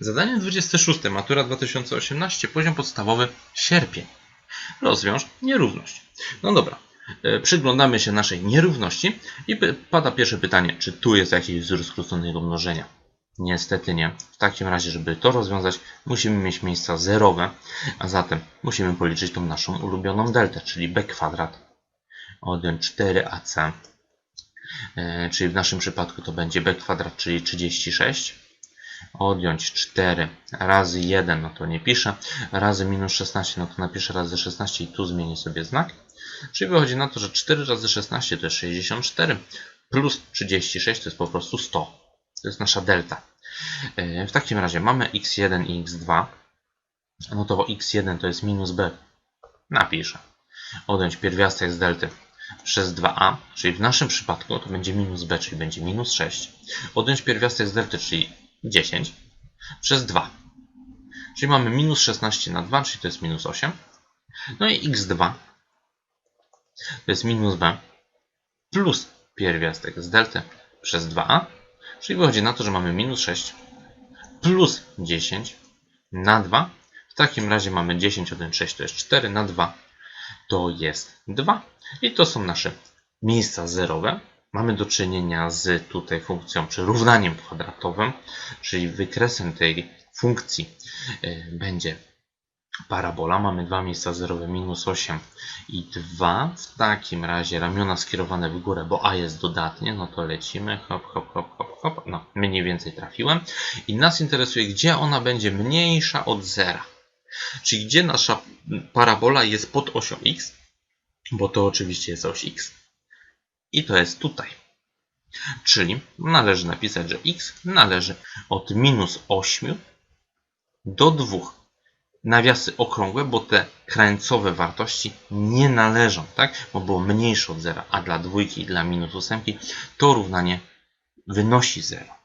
Zadanie 26. Matura 2018. Poziom podstawowy sierpień. Rozwiąż nierówność. No dobra. E, Przyglądamy się naszej nierówności i pada pierwsze pytanie, czy tu jest jakiś wzór skróconego mnożenia. Niestety nie. W takim razie, żeby to rozwiązać, musimy mieć miejsca zerowe, a zatem musimy policzyć tą naszą ulubioną deltę, czyli b kwadrat odjąć 4ac, e, czyli w naszym przypadku to będzie b kwadrat, czyli 36, odjąć 4 razy 1, no to nie piszę, razy minus 16, no to napiszę razy 16 i tu zmienię sobie znak. Czyli wychodzi na to, że 4 razy 16 to jest 64, plus 36 to jest po prostu 100. To jest nasza delta. E, W takim razie mamy x1 i x2. No to x1 to jest minus b. Napiszę. Odjąć pierwiastek z delty przez 2a, czyli w naszym przypadku to będzie minus b, czyli będzie minus 6. Odjąć pierwiastek z delty, czyli 10 przez 2. Czyli mamy minus 16 na 2, czyli to jest minus 8. No i x2 to jest minus b plus pierwiastek z delty przez 2a, czyli wychodzi na to, że mamy minus 6 plus 10 na 2. W takim razie mamy 10 odjąć 6 to jest 4 na 2 to jest 2. I to są nasze miejsca zerowe. Mamy do czynienia z tutaj funkcją czy równaniem kwadratowym, czyli wykresem tej funkcji y, będzie parabola. Mamy dwa miejsca zerowe, minus 8 i 2. W takim razie ramiona skierowane w górę, bo a jest dodatnie, no to lecimy, hop, hop, hop, hop, hop. No, mniej więcej trafiłem. I nas interesuje, gdzie ona będzie mniejsza od zera. Czyli gdzie nasza parabola jest pod osią x, bo to oczywiście jest oś x. I to jest tutaj. Czyli należy napisać, że x należy od minus 8 do 2. Nawiasy okrągłe, bo te krańcowe wartości nie należą, tak? Bo było mniejsze od zera, a dla dwójki i dla minus ósemki to równanie wynosi 0.